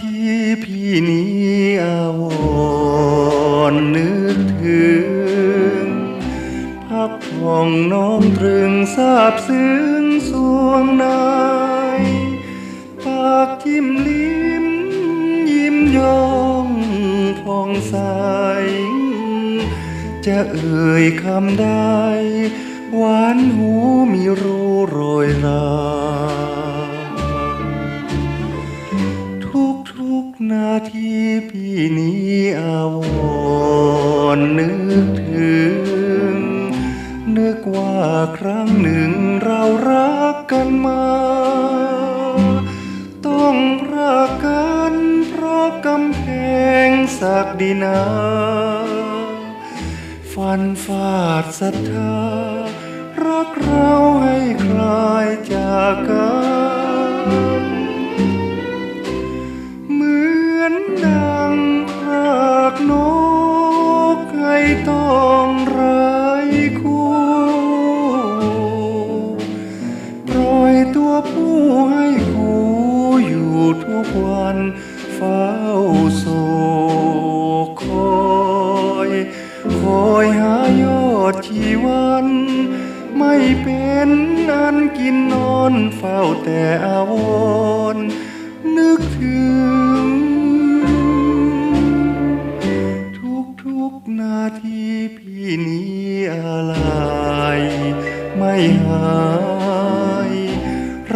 ที่พี่นี้อาวรนึกถึงพักผ่องน้องตรึงทราบซึ้งสวงในปากทิมลิ้มยิ้มย่องพองใส จะเอ่ยคำใดหวานหูมีรู้รอยรา นาทีพี่นี้อาวรนึกถึง นึกว่าครั้งหนึ่งเรารักกันมา ต้องรักกันเพราะกำแพงศักดินาฟันฟาดศรัทธารักเราให้คล กวันเฝ้าโศกคอยคอยหายอดชีวันไม่เป็นอันกินนอนเฝ้าแต่อาวรนึกถึง ทุกทุกนาทีพี่นี้อะไร ไม่หาย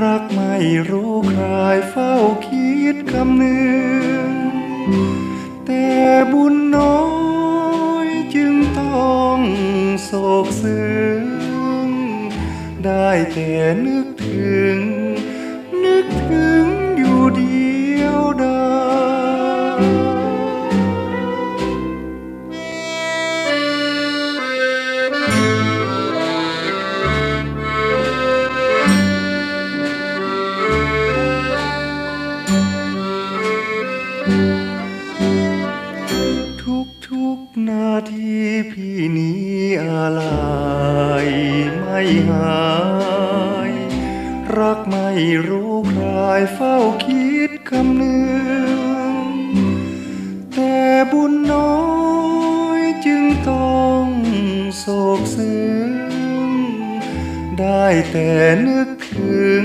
รักไม่รู้ใครเฝ้าคิดคำหนึ่ง แต่บุญน้อยจึงต้องโศกซึ้งได้แต่นึกถึง นึกถึง พี่นี้อะไรไม่หาย รักไม่รู้ใครเฝ้าคิดคำนึง แต่บุญน้อยจึงต้องโศกซึ้งได้แต่นึกถึง